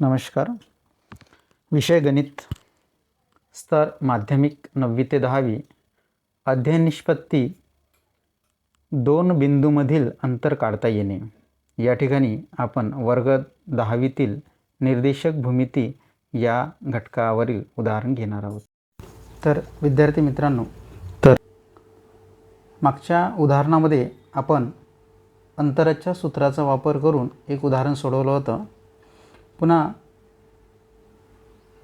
नमस्कार. विषय गणित स्तर माध्यमिक नववी ते दहावी अध्ययन निष्पत्ती दोन बिंदूमधील अंतर काढता येणे. या ठिकाणी आपण वर्ग दहावीतील निर्देशक भूमिती या घटकावरील उदाहरण घेणार आहोत. तर विद्यार्थी मित्रांनो तर मागच्या उदाहरणामध्ये आपण अंतराच्या सूत्राचा वापर करून एक उदाहरण सोडवलं होतं. पुन्हा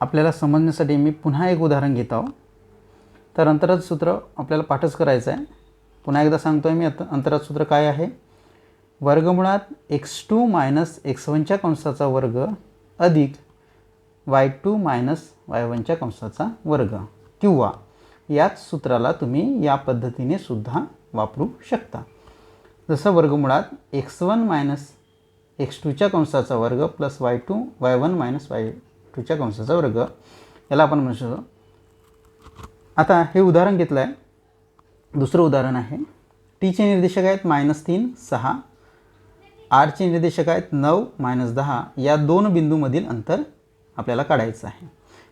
आपल्याला समजण्यासाठी मी पुन्हा एक उदाहरण घेत आहो. तर अंतराज सूत्र आपल्याला पाठच करायचं आहे पुन्हा एकदा सांगतो आहे मी अंत अंतराचं सूत्र काय आहे? वर्गमुळात एक्स टू मायनस एक्स वनच्या कंसाचा वर्ग अधिक वाय टू मायनस वाय वनच्या कंसाचा वर्ग. किंवा याच सूत्राला तुम्ही या पद्धतीने सुद्धा वापरू शकता. जसं वर्गमुळात एक्स वन मायनस एक्स टूच्या कंसाचा वर्ग plus y two y one minus y टूच्या कंसाचा वर्ग. याला आपण म्हणू शकतो. आता हे उदाहरण घेतलं आहे दुसरं उदाहरण आहे. टीचे निर्देशक आहेत मायनस तीन सहा. आरचे निर्देशक आहेत नऊ मायनस दहा. या दोन बिंदूमधील अंतर आपल्याला काढायचं आहे.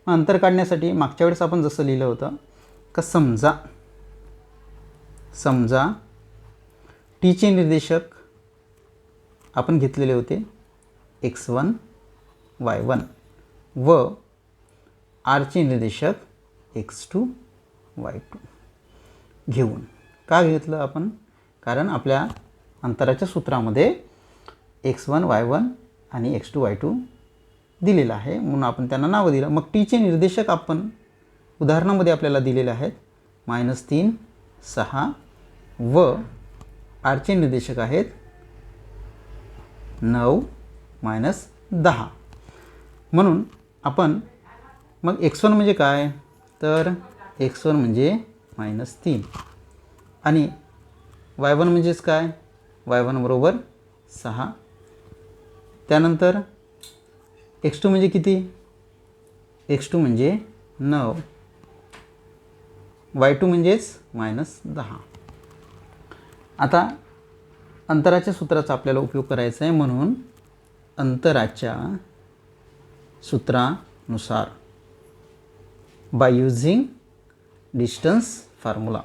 मग अंतर काढण्यासाठी मागच्या वेळेस आपण जसं लिहिलं होतं का समजा समजा टीचे निर्देशक आपण घेतलेले होते एक्स वन वाय वन व आरचे निर्देशक एक्स टू वाय टू घेऊन का घेतलं आपण? कारण आपल्या अंतराच्या सूत्रामध्ये एक्स वन वाय वन आणि एक्स टू वाय टू दिलेलं आहे. म्हणून आपण त्यांना नावं दिलं. मग टीचे निर्देशक आपण उदाहरणामध्ये आपल्याला दिलेले आहेत. मायनस तीन सहा व आरचे निर्देशक आहेत नऊ मायनस दहा. म्हणून आपण मग एक्स वन म्हणजे काय? तर एक्स वन म्हणजे मायनस तीन. आणि वाय वन म्हणजेच काय? वाय वन बरोबर सहा. त्यानंतर एक्स टू म्हणजे किती? एक्स टू म्हणजे नऊ. वाय टू म्हणजेच मायनस दहा. आता अंतराच्या सूत्राचा आपल्याला उपयोग करायचा आहे म्हणून अंतराच्या सूत्रानुसार बाय युझिंग डिस्टन्स फॉर्म्युला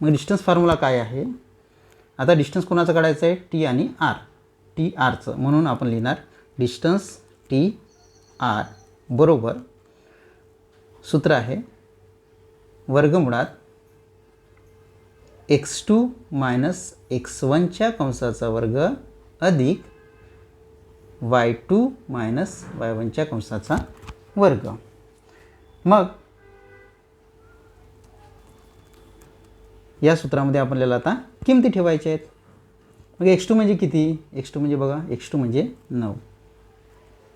मग डिस्टन्स फॉर्म्युला काय आहे? आता डिस्टन्स कोणाचं काढायचं आहे? टी आणि आर टी आरचं म्हणून आपण लिहिणार डिस्टन्स टी आर बरोबर सूत्र आहे वर्गमुळात एक्स टू मायनस एक्स वनच्या कंसाचा वर्ग अधिक वाय टू मायनस वाय वनच्या कंसाचा वर्ग. मग या सूत्रामध्ये आपल्याला आता किमती ठेवायच्या आहेत. मग एक्स टू म्हणजे किती? एक्स टू म्हणजे बघा एक्स टू म्हणजे नऊ.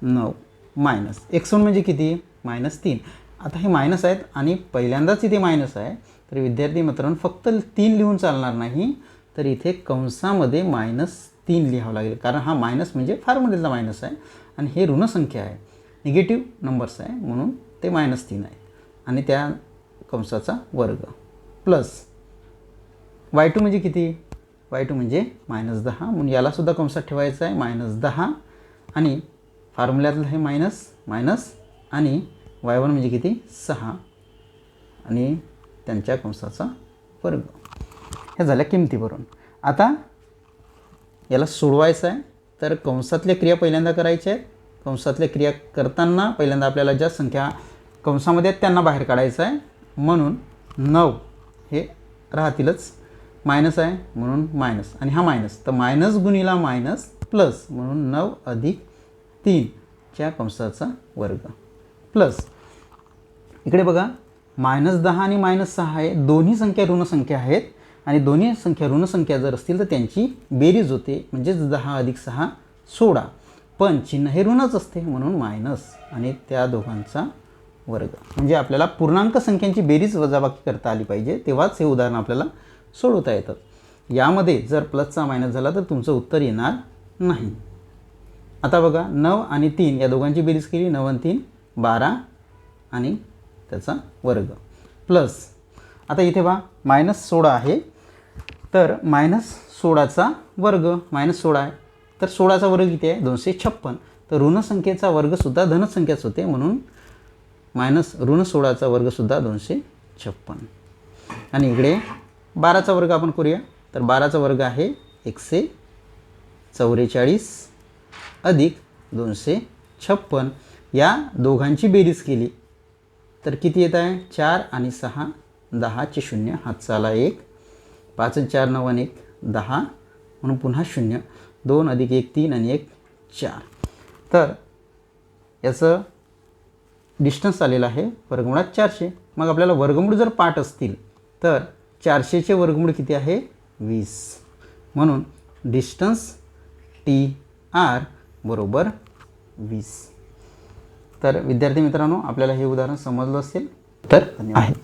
नऊ मायनस. एक्स वन म्हणजे किती? मायनस तीन. आता हे मायनस आहेत आणि पहिल्यांदाच इथे मायनस आहे. तर विद्यार्थी मित्रांनो फक्त तीन लिहून चालणार नाही तर इथे कंसामध्ये मायनस तीन लिहावं लागेल. कारण हा मायनस म्हणजे फारमधीलचा मायनस आहे आणि हे ऋणसंख्या आहे. निगेटिव्ह नंबर्स आहे म्हणून ते मायनस तीन आहे. आणि त्या कंसाचा वर्ग प्लस वाय टू म्हणजे किती? वाय टू म्हणजे मायनस दहा. म्हणून यालासुद्धा कंसात ठेवायचं आहे मायनस दहा. आणि फॉर्म्युल्यातलं हे मायनस मायनस आणि वाय वन म्हणजे किती? सहा. आणि त्यांच्या कंसाचा वर्ग. ह्या झाल्या किमतीवरून. आता याला सोडवायचं आहे तर कंसातल्या क्रिया पहिल्यांदा करायच्या आहेत. कंसातल्या क्रिया करताना पहिल्यांदा आपल्याला ज्या संख्या कंसामध्ये आहेत त्यांना बाहेर काढायचं आहे. म्हणून नऊ हे राहतीलच मायनस आहे म्हणून मायनस. आणि हा मायनस. तर मायनस गुणिला मायनस प्लस म्हणून नऊ अधिक तीनच्या कंसाचा वर्ग. प्लस. इकडे बघा. मायनस दहा आणि मायनस सहा आहे दोन्ही संख्या ऋणसंख्या आहेत. आणि दोन्ही संख्या ऋणसंख्या जर असतील तर त्यांची बेरीज होते. म्हणजेच दहा अधिक सहा सोळा. पण चिन्ह हे ऋणच असते म्हणून मायनस आणि त्या दोघांचा वर्ग. म्हणजे आपल्याला पूर्णांक संख्यांची बेरीज वजाबाकी करता आली पाहिजे. तेव्हाच हे उदाहरण आपल्याला सोडवता येतं. यामध्ये जर प्लसचा मायनस झाला तर तुमचं उत्तर येणार नाही. आता बघा नऊ आणि तीन या दोघांची बेरीज केली. नऊ आणि तीन बारा आणि त्याचा वर्ग. प्लस आता इथे बा मायनस सोळा आहे. तर मायनस सोळाचा वर्ग मायनस सोळा आहे. तर सोळाचा वर्ग किती आहे? दोनशे छप्पन. तर ऋणसंख्येचा वर्गसुद्धा धनसंख्याच होते म्हणून मायनस ऋण सोळाचा वर्गसुद्धा दोनशे छप्पन. आणि इकडे बाराचा वर्ग आपण करूया. तर बाराचा वर्ग आहे एकशे चौवेचाळीस अधिक दोनशे छप्पन. या दोघांची बेरीज केली. तर किती येत आहे? चार आणि सहा दहाचे शून्य हात चाला एक. पाच चार नऊ आणि एक दहा. म्हणून पुन्हा शून्य. दोन अधिक एक तीन आणि एक चार. तर याचं डिस्टन्स आलेलं आहे वर्गमुळात चारशे. मग आपल्याला वर्गमूळ जर पाठ असतील तर चारशेचे वर्गमूळ किती आहे? वीस. म्हणून डिस्टन्स टी आर बरोबर वीस. तर विद्यार्थी मित्रांनो आपल्याला हे उदाहरण समजलं असेल तर आहे.